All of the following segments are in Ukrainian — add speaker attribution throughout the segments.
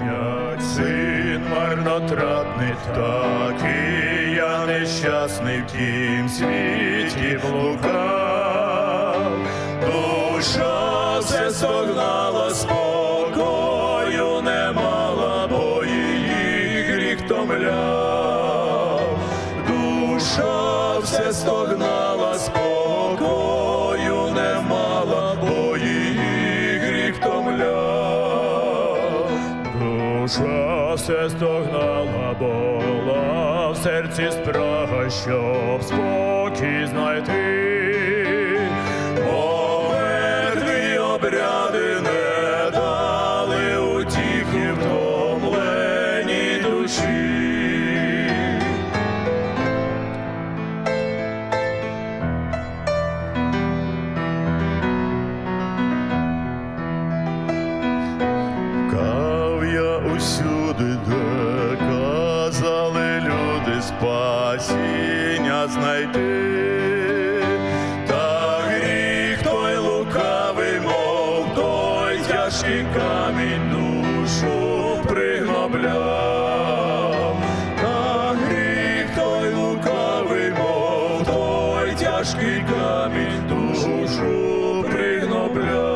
Speaker 1: Як син марнотратний, так і я нещасний в тім світі блукав, душа все согнала спокою, не мала, бо її гріх томляв, душа все стогнала. Душа все стогнала, була в серці спрага, щоб спокій знайти. Бо мертві обряди не казали люди спасіння знайти, та гріх той лукавий, мов той тяжкий камінь душу пригнобляв, та гріх той лукавий, мов той тяжкий камінь душу пригнобляв.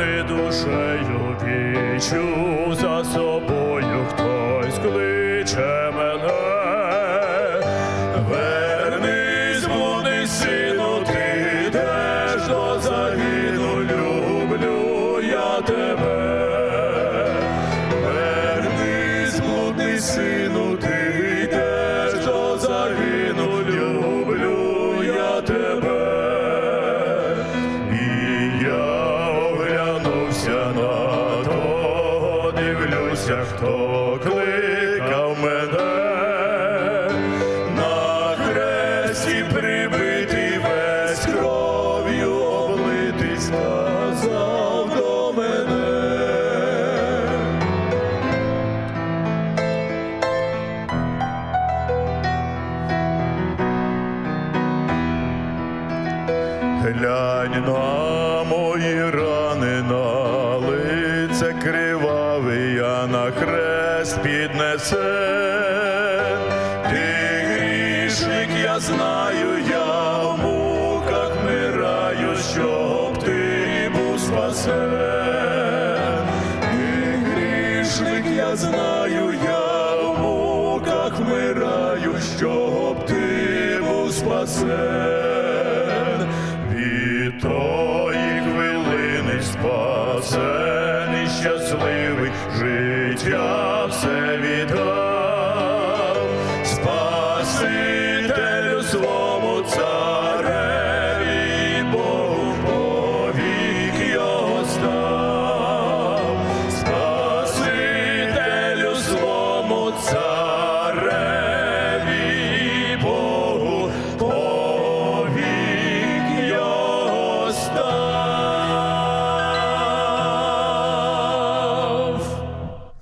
Speaker 1: Поблений душею відчув за собою хтось кличе мене. Вернись, блудний сину, ти йдеш до загину, люблю я тебе. Вернись, блудний сину, ти дивлюся, хто кликав мене. На хресті прибитий весь кров'ю облитий, сказав мене. Глянь на мої рани, на лице кривавий, на хрест піднесе. Ти грішник, я знаю, я в муках мираю, щоб ти був спасен. Ти грішник, я знаю, я в муках вмираю, щоб ти був спасен. Від тої хвилини спасений щасливий життя все вірить.